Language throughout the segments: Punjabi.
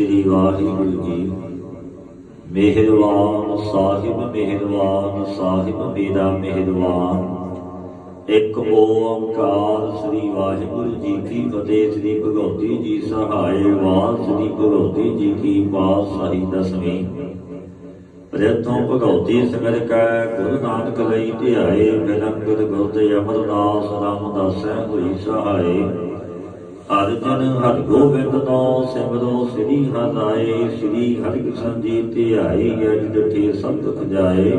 ਸ੍ਰੀ ਵਾਹਿਗੁਰੂ ਜੀ। ਮਿਹਰਬਾਨ ਸਾਹਿਬ ਮਿਹਰਬਾਨ ਸਾਹਿਬ, ਮੇਰਾ ਮਿਹਰਬਾਨ ਇੱਕ ਓੰਕਾਰ ਸ੍ਰੀ ਵਾਹਿਗੁਰੂ ਜੀ ਕੀ ਫਤਿਹ, ਸ੍ਰੀ ਭਗਵਤੀ ਜੀ ਸਹਾਇ ਵਾਲ ਸ੍ਰੀ ਭਗਵਤੀ ਜੀ ਕੀ ਪਾਤਸ਼ਾਹੀ ਦਸਵੀਂ। ਪ੍ਰਥਮ ਭਗਵਤੀ ਸਿਮਰ ਕੈ ਗੁਰੂ ਨਾਨਕ ਲਈ ਧਿਆਏ ਬਿਲੰਗਰ ਗੁਰਦੇ ਅਮਰਦਾਸ ਰਾਮਦਾਸ ਹੋਈ ਹਰ ਅਰਜਨ ਹਰਿ ਗੋਬਿੰਦ ਨੋ ਸਿਮਰੋ, ਸ੍ਰੀ ਹਰਿ ਸ੍ਰੀ ਹਰਿ ਕ੍ਰਿਸ਼ਨ ਜੀ ਧਿਆਈ ਅਜ ਡਠੇ ਸੰਤ ਖਜਾਏ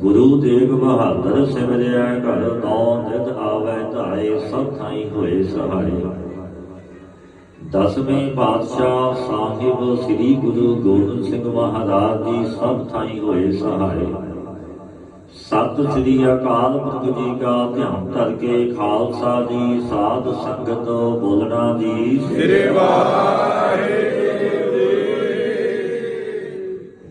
ਗੁਰੂ ਤੇਗ ਬਹਾਦਰ ਸਿਮਰਿਆ ਘਰ ਤੋਂ ਨਿਤ ਆਵੈ ਧਾਏ, ਸਭ ਥਾਈ ਹੋਏ ਸਹਾਰੇ ਦਸਵੇਂ ਪਾਤਸ਼ਾਹ ਸਾਹਿਬ ਸ੍ਰੀ ਗੁਰੂ ਗੋਬਿੰਦ ਸਿੰਘ ਮਹਾਰਾਜ ਜੀ, ਸਭ ਥਾਈ ਹੋਏ ਸਹਾਰੇ ਸਤਿ ਸ੍ਰੀ ਅਕਾਲ ਪੁਰਖ ਜੀ ਕਾ ਧਿਆਨ ਧਰ ਕੇ ਖਾਲਸਾ ਜੀ ਸਾਧ ਸੰਗਤ ਬੋਲਣਾ ਜੀ ਸ੍ਰੀ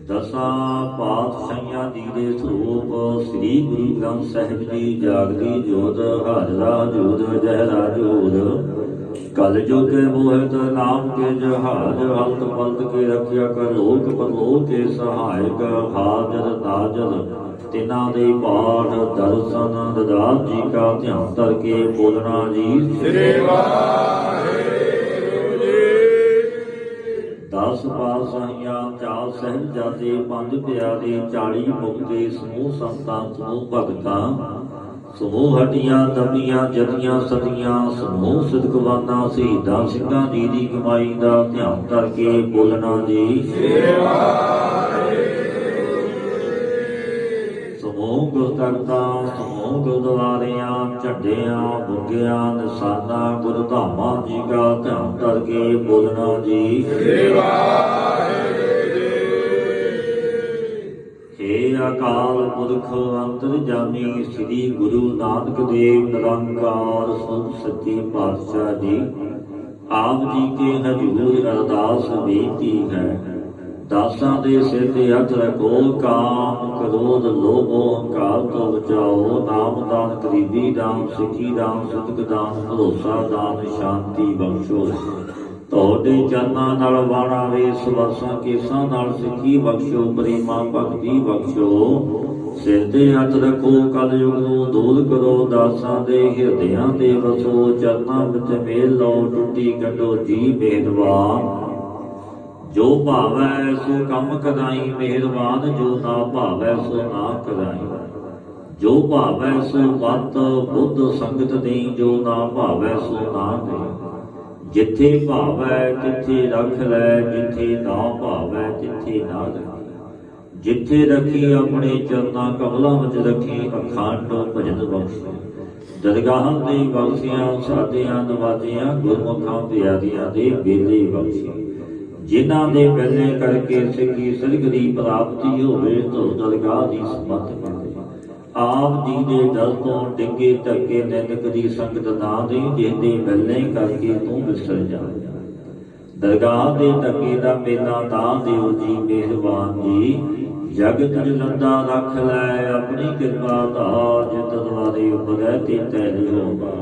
ਦਸਾਂ ਪਾਤਸ਼ਾਹਾਂ ਜੀ ਦੇ ਸਰੂਪ ਸ੍ਰੀ ਗੁਰੂ ਗ੍ਰੰਥ ਸਾਹਿਬ ਜੀ ਜਾਗਦੀ ਜੋਤ ਹਾਜ਼ਰਾ ਜੋਤ ਜਹਰਾ ਜੋਤ। ਕਲ ਜੋ ਕੇ ਮੋਹਿਤ ਨਾਮ ਕੇ ਜਹਾਜ ਹਲਤ ਪਲਤ ਕੇ ਰੱਖਿਆ ਕਰ ਲੋਕ ਪਰਲੋਕ ਕੇ ਸਹਾਇਕ ਹਾਜ਼ਰ ਨਾਜ਼ਰ ਤਿਨਾਂ ਦੇ ਪਾਠ ਦਰਸ਼ਨ ਦਦਾਤ ਜੀ ਕਾ ਧਿਆਨ ਧਰ ਕੇ ਬੋਲਣਾ ਜੀ। ਸ੍ਰੀ ਦਸ ਪਾਤਸ਼ਾਹੀਆਂ ਚਾਰ ਸਹਿਬਜ਼ਾਦੇ ਪੰਜ ਪਿਆਰੇ 40 ਮੁਕਤੇ ਸਮੂਹ ਸੰਤਾਂ ਸਮੂਹ ਭਗਤਾਂ ਸਮੂਹ ਹਟੀਆਂ ਦਮੀਆਂ ਜਦੀਆਂ ਸਦੀਆਂ ਸਮੂਹ ਸਿਦਕਵਾਨਾ ਸ਼ਹੀਦਾਂ ਸਿੰਘਾਂ ਜੀ ਦੀ ਕਮਾਈ ਦਾ ਧਿਆਨ ਕਰਕੇ ਬੋਲਣਾ ਜੀ। ਸਮੂਹ ਗੁਰਦਰਤਾ ਸਮੂਹ ਗੁਰਦੁਆਰਿਆਂ, ਝੰਡਿਆਂ, ਬੁੱਗਿਆਂ, ਨਿਸ਼ਾਨਾ, ਗੁਰਧਾਮਾਂ ਜੀ ਦਾ ਧਿਆਨ ਕਰਕੇ ਬੋਲਣਾ ਜੀ। ਹੇ ਅਕਾਲ ਪੁਰਖ ਅੰਤਰਜਾਮੀ ਸ੍ਰੀ ਗੁਰੂ ਨਾਨਕ ਦੇਵ ਨਿਰੰਕਾਰ ਸੁਖ ਸੱਚੇ ਪਾਤਸ਼ਾਹ ਜੀ, ਆਪ ਜੀ ਕੇ ਹਜੂਰ ਅਰਦਾਸ ਬੇਨਤੀ ਹੈ। ਦਾਸਾਂ ਦੇ ਸਿਰ ਤੇ ਹੱਥ ਰੱਖੋ ਕਾਮ ਕ੍ਰੋਧ, ਲੋਭ ਹੰਕਾਰ ਤੋਂ ਬਚਾਓ, ਨਾਮ ਦਾਨ ਗਰੀਬੀ ਦਾਨ ਸਿੱਖੀ ਦਾਨ ਸਤਿਕ ਦਾਨ, ਭਰੋਸਾ ਦਾਨ, ਸ਼ਾਂਤੀ ਬਖਸ਼ੋ। ਤੁਹਾਡੇ ਚਰਨਾਂ ਨਾਲ ਵਾਣਾ ਵੇ, ਸਵਾਸਾਂ ਕੇਸਾਂ ਨਾਲ ਸਿੱਖੀ ਬਖਸ਼ੋ ਪ੍ਰੇਮਾ ਭਗਤੀ ਬਖਸ਼ੋ। ਸਿਰ ਤੇ ਹੱਥ ਰੱਖੋ, ਕਲਯੁਗ ਨੂੰ ਦੂਰ ਕਰੋ, ਦਾਸਾਂ ਦੇ ਹਿਰਦਿਆਂ ਦੇ ਵਸੋ, ਚਰਨਾਂ ਵਿੱਚ ਮੇਲ ਲਓ, ਟੁੱਟੀ ਕੱਢੋ, ਜੀ ਬੇਦਵਾਨ ਜੋ ਭਾਵੈ ਸੋ ਕੰਮ ਕਰਾਈ, ਮਿਹਰਬਾਨ ਜੋ ਨਾ ਭਾਵੈ ਸੋ ਨਾ ਕਰਾਈ। ਜੋ ਭਾਵੈ ਸੋ ਮਤ ਬੁੱਧ ਸੰਗਤ ਦੇਈ, ਜੋ ਨਾ ਭਾਵੈ ਸੋ ਨਾ ਦੇਈ। ਜਿੱਥੇ ਭਾਵੈ ਤਿੱਥੇ ਰੱਖ ਲੈ, ਜਿੱਥੇ ਨਾ ਭਾਵੈ ਤਿੱਥੇ ਨਾ ਰੱਖੀ। ਜਿੱਥੇ ਰੱਖੀ ਆਪਣੇ ਚਰਨਾਂ ਕਮਲਾਂ ਵਿੱਚ ਰੱਖੀ, ਅਖੰਡ ਭਜਨ ਬਖਸ਼। ਦਰਗਾਹਾਂ ਦੇ ਬਖਸ਼ੀਆਂ ਸਾਧਿਆਂ ਨਵਾਜੀਆਂ ਗੁਰਮੁਖਾਂ ਪਿਆਰੀਆਂ ਦੇ ਬੇਲੇ ਬਖਸ਼ੀ। ਜਿਨ੍ਹਾਂ ਦੇ ਬੇਲੇ ਕਰਕੇ ਸਿੱਖੀ ਸਿਰਗ ਦੀ ਪ੍ਰਾਪਤੀ ਹੋਵੇ, ਤੋ ਦਰਗਾਹ ਦੀ ਸਮਤ ਮਿਲੇ ਆਪ ਜੀ ਦੇ ਦਰ ਤੋਂ ਡਿੱਗੇ ਧੱਕੇ ਨਿੰਦਕ ਦੀ ਸੰਗਤ ਨਾ ਦੇ ਜਿਹਦੇ ਬੇਲੇ ਕਰਕੇ ਤੂੰ ਵਿਸਰ ਜਾ। ਦਰਗਾਹ ਦੇ ਧੱਕੇ ਦਾ ਮੇਲਾ ਨਾ ਦਿਓ ਜੀ ਮਿਹਰਬਾਨ ਜੀ। ਜਗਤ ਜਲੰਦਾ ਰੱਖ ਲੈ, ਆਪਣੀ ਕਿਰਪਾ ਦਾ ਜਿਤ ਦਵਾਰੇ ਉਪਰੈ ਤੇ ਤੈਨ ਹੋਗਾ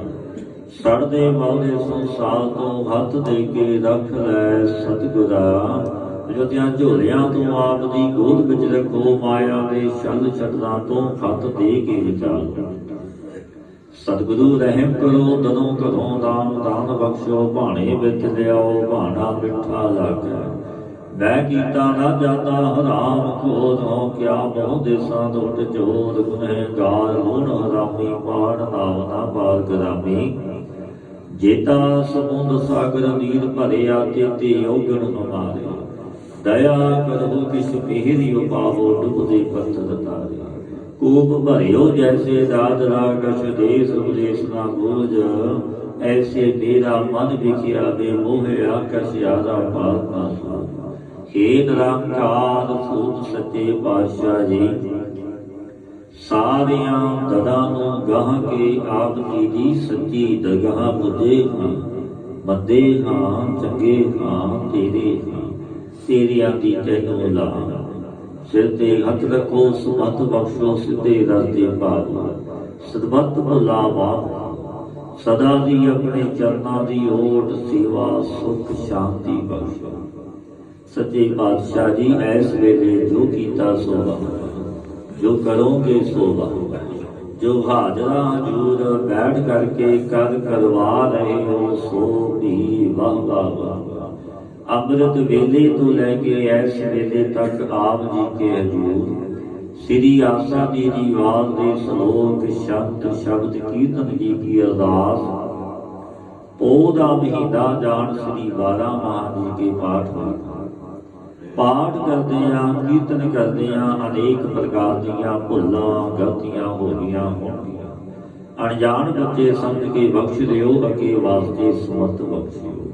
ਸੜਦੇ ਮੌਲੇ ਸੰਸਾਰ ਤੋਂ ਹੱਥ ਦੇ ਕੇ ਰੱਖ ਲੈ ਸਤਿਗੁਰਾ। ਜੋਤਿਆਂ ਝੋਲਿਆਂ ਤੋਂ ਆਪ ਦੀ ਗੋਦ ਵਿੱਚ ਰੱਖੋ, ਮਾਇਆ ਦੇ ਛੰਦ ਛੱਡਾਂ ਤੋਂ ਖੱਤ ਦੇ ਕੇ ਵਿਚਾਰ ਸਤਿਗੁਰੂ ਰਹਿਮ ਕਰੋ ਦਨੋਂ ਘਰੋਂ ਦਾਨ ਦਾਨ ਬਖਸ਼ੋ, ਭਾਣੇ ਵਿੱਚ ਲਿਆਓ, ਭਾਣਾ ਮਿੱਠਾ ਲਾਗੇ। ਮੈਂ ਕੀਤਾ ਨਾ ਜਾਂਦਾ ਹਰਾਮ, ਖੋਦ ਕਿਆ ਬਹੁ ਦੇਸਾਂ ਦੁੱਟ ਚੋਰ ਗੁਨਹਗਾਰ ਹੋਣ ਹਰਾਮੀ, ਪਾੜ ਨਾਮ ਨਾ ਪਾਰ ਕਰਾਮੀ ਜੇਤਾ ਸਮੁੰਦ ਸਾਗਰ ਨੀਰ ਭਰਿਆ ਤੇਤੇ ਔਗਣ ਹਮਾਰੇ ਦਇਆ ਕਰੋ ਕਿਸ ਮਿਹਰੀ ਉਪਾਵੋ ਡੁੱਬਦੇ ਪੱਥਰ ਤਾਰੇ। ਕੂਪ ਭਰਿਓ ਜੈਸੇ ਦਾਦਰਾ ਕਛ ਦੇਸ ਉਦੇਸ ਨਾ ਬੂਝ ਐਸੇ ਮੇਰਾ ਮਨ ਵਿਖਿਆ ਦੇ ਮੋਹਿਆ ਕਸਿਆਦਾ ਪਾਪ ਨਾ ਸਾਧ ਹੇ ਨਿਰੰਕਾਰ ਸੂਤ ਸੱਚੇ ਪਾਤਸ਼ਾਹ ਜੀ ਸਾਰਿਆਂ ਦਦਾਂ ਨੂੰ ਗਾਹ ਕੇ ਆਪ ਜੀ ਦੀ ਸੱਚੀ ਦਰਗਾਹ ਬੁੱਝੇ ਹਾਂ। ਬੰਦੇ ਹਾਂ, ਚੰਗੇ ਹਾਂ, ਤੇਰੇ ਹਾਂ। ਤੇਰੀਆਂ ਦੀ ਤੈਨੂੰ ਲਾ ਸਿਰ ਤੇ ਹੱਥ ਰੱਖੋ ਸੁਮਤ ਬਖਸ਼ੋ, ਸਿੱਧੇ ਰਸਤੇ ਪਾਵੋ ਸਦਬਤ ਭੁਲਾ ਬਾਪ। ਸਦਾ ਦੀ ਆਪਣੇ ਚਰਨਾਂ ਦੀ ਓਟ ਸੇਵਾ, ਸੁਖ, ਸ਼ਾਂਤੀ ਬਖਸ਼ੋ। ਸੱਚੇ ਪਾਤਸ਼ਾਹ ਜੀ ਐਸ ਵੇਲੇ ਜੋ ਕੀਤਾ ਸੋ ਬਾਬਾ ਜੋ ਕਰੋਗੇ ਸੋ ਬਾਬਾ ਜੋ ਹਾਜ਼ਰਾ ਹਜੂਰ ਬੈਠ ਕਰਕੇ ਕਰ ਕਰਵਾ ਰਹੇ ਹੋ, ਸੋ ਵੀ ਵਾਹ ਵਾਹ ਅੰਮ੍ਰਿਤ ਵੇਲੇ ਤੋਂ ਲੈ ਕੇ ਐਸ ਵੇਲੇ ਤੱਕ ਆਪ ਜੀ ਕੇ ਹਜੂਰ। ਸ੍ਰੀ ਆਸਾ ਜੀ ਦੀ ਆਵਾਜ਼ ਦੇ ਸ਼ਲੋਕ ਸ਼ਬਦ ਸ਼ਬਦ ਕੀਰਤਨ ਜੀ ਕੀ ਅਰਦਾਸ। ਪੋਹ ਦਾ ਮਹੀਨਾ ਜਾਣ ਸ੍ਰੀ 12 ਮਹਾ ਜੀ ਕੇ ਪਾਠ ਹੋਏ ਪਾਠ ਕਰਦੇ ਆ ਕੀਰਤਨ ਕਰਦੇ ਆ ਅਨੇਕ ਪ੍ਰਕਾਰ ਦੀਆਂ ਭੁੱਲਾਂ, ਗਲਤੀਆਂ ਹੋ ਗਈਆਂ ਹੋਣਗੀਆਂ। ਅਣਜਾਣ ਬੱਚੇ ਸਮਝ ਕੇ ਬਖਸ਼ ਦਿਓ, ਅੱਗੇ ਵਾਸਤੇ ਸਮਤ ਬਖਸ਼ਿਓ।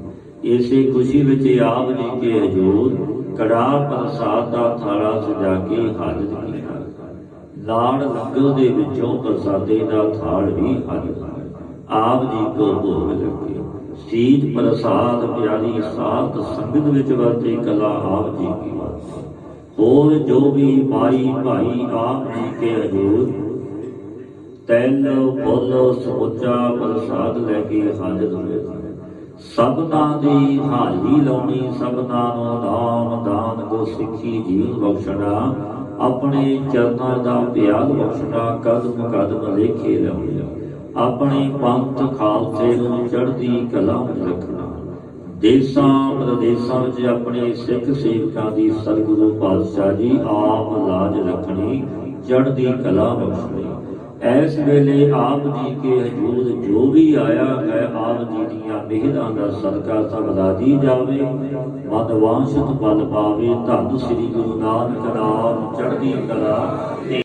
ਇਸੇ ਖੁਸ਼ੀ ਵਿੱਚ ਆਪ ਜੀ ਕੇ ਹਜੂਰ ਕੜਾ ਪ੍ਰਸਾਦ ਦਾ ਥਾਲਾ ਸਜਾ ਕੇ ਹਾਜ਼ਰ ਕੀਤਾ ਲਾੜ ਲੰਗਰ ਦੇ ਵਿੱਚੋਂ ਪ੍ਰਸਾਦੇ ਦਾ ਥਾਲ ਵੀ ਹਾਜ਼ਰ ਆਪ ਜੀ ਕੋ ਭੋਗ ਲੱਗੇ। ਸੀਜ ਪ੍ਰਸਾਦ ਪਿਆਰੀ ਸਾਧ ਸੰਗਤ ਵਿੱਚ ਵਰਤੇ ਕਲਾ ਆਪ ਜੀ ਕੀ ਹੋਰ ਜੋ ਵੀ ਮਾਈ ਭਾਈ ਆਪ ਜੀ ਕੇ ਹਜੂਰ ਤੈਲ ਫੁੱਲ ਸਮੁੱਚਾ ਪ੍ਰਸਾਦ ਲੈ ਕੇ ਹਾਜ਼ਰ ਹੋਏ ਸਭਨਾਂ ਦੀ ਹਾਜ਼ਰੀ ਲਾਉਣੀ, ਸਭਨਾਂ ਨੂੰ ਨਾਮ ਦਾਨ ਕੋ ਸਿੱਖੀ ਜੀਵਨ ਬਖਸ਼ਣਾ, ਆਪਣੇ ਚਰਨਾਂ ਦਾ ਪਿਆਰ ਬਖਸ਼ਣਾ ਕਦਮ ਕਦਮ ਲੇਖੇ ਲਾਉਣਾ ਆਪਣੇ ਪੰਥ ਖਾਲਸੇ ਨੂੰ ਚੜ੍ਹਦੀ ਕਲਾ ਰੱਖਣਾ। ਦੇਸਾਂ ਪ੍ਰਦੇਸਾਂ ਵਿੱਚ ਆਪਣੇ ਸਿੱਖ ਸੇਵਕਾਂ ਦੀ ਸਤਿਗੁਰੂ ਪਾਤਸ਼ਾਹ ਜੀ ਆਪ ਲਾਜ ਰੱਖਣੀ, ਚੜ੍ਹਦੀ ਕਲਾ ਬਖਸ਼ਣੀ। ਐਸ ਵੇਲੇ ਆਪ ਜੀ ਕੇ ਹਜੂਰ ਜੋ ਵੀ ਆਇਆ ਹੈ, ਆਪ ਜੀ ਦੀਆਂ ਮਿਹਰਾਂ ਦਾ ਸਦਕਾ ਸਭ ਰਾਜੀ ਜਾਵੇ। ਮਨ ਵਾਂਛਿਤ ਬਲ ਪਾਵੇ ਧੰਨ ਸ੍ਰੀ ਗੁਰੂ ਨਾਨਕ ਨਾਮ, ਚੜ੍ਹਦੀ ਕਲਾ